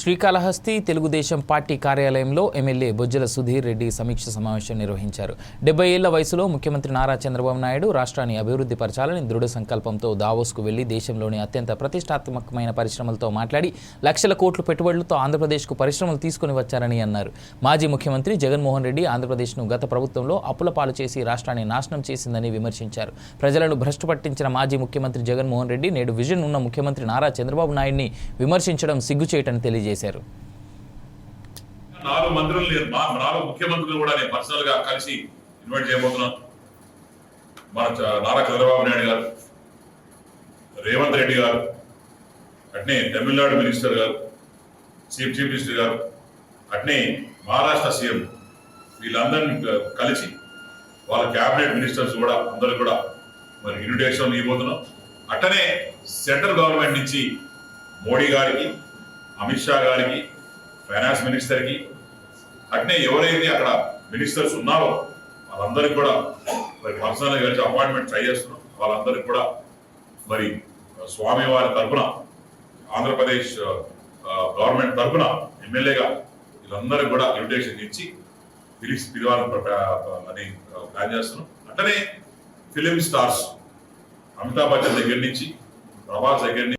Srikalahasti Telugu Desam party కార్యాలయంలో MLA Bojjala Sudheer Reddy సమీక్ష సమావేశం నిర్వహించారు. డెబ్బై ఏళ్ళ వయసులో ముఖ్యమంత్రి నారా చంద్రబాబు నాయుడు రాష్ట్రాన్ని అభివృద్ధి పరచాలని దృఢ సంకల్పంతో దావోస్కు వెళ్ళి దేశంలోని అత్యంత ప్రతిష్టాత్మకమైన పరిశ్రమలతో మాట్లాడి లక్షల కోట్ల పెట్టుబడులతో ఆంధ్రప్రదేశ్కు పరిశ్రమలు తీసుకుని వచ్చారని అన్నారు. మాజీ ముఖ్యమంత్రి జగన్మోహన్ రెడ్డి ఆంధ్రప్రదేశ్ను గత ప్రభుత్వంలో అప్పుల పాలు చేసి రాష్ట్రాన్ని నాశనం చేసిందని విమర్శించారు. ప్రజలను భ్రష్టు పట్టించిన మాజీ ముఖ్యమంత్రి జగన్మోహన్ రెడ్డి నేడు విజన్ ఉన్న ముఖ్యమంత్రి నారా చంద్రబాబు నాయుడిని విమర్శించడం సిగ్గుచేయటని తెలియజేశారు. నాలుగు మంత్రులు నేను నాలుగు ముఖ్యమంత్రులు కూడా నేను పర్సనల్గా కలిసి ఇన్వైట్ చేయబోతున్నాను. మన చ- నారా చంద్రబాబు నాయుడు గారు రేవంత్ రెడ్డి గారు అట్నే తమిళనాడు మినిస్టర్ గారు చీఫ్ చీఫ్ మినిస్టర్ గారు అట్నే మహారాష్ట్ర సీఎం వీళ్ళందరినీ కలిసి వాళ్ళ క్యాబినెట్ మినిస్టర్స్ కూడా అందరు కూడా మరి ఇన్విటేషన్ ఇవ్వబోతున్నాం. అట్టనే సెంట్రల్ గవర్నమెంట్ నుంచి మోడీ గారికి అమిత్ షా గారికి ఫైనాన్స్ మినిస్టర్కి అట్నే ఎవరైతే అక్కడ మినిస్టర్స్ ఉన్నారో వాళ్ళందరికీ కూడా మరి పర్సనల్గా కలిసి అపాయింట్మెంట్ ట్రై చేస్తున్నాం. వాళ్ళందరికీ కూడా మరి స్వామి వారి తరఫున ఆంధ్రప్రదేశ్ గవర్నమెంట్ తరఫున ఎమ్మెల్యేగా వీళ్ళందరికి కూడా ఇన్విటేషన్ ఇచ్చి పిలిచి పిలవాలని అని ప్లాన్ చేస్తున్నాం. అట్లనే ఫిలిం స్టార్స్ అమితాబ్ బచ్చన్ దగ్గర నుంచి ప్రభాస్ దగ్గర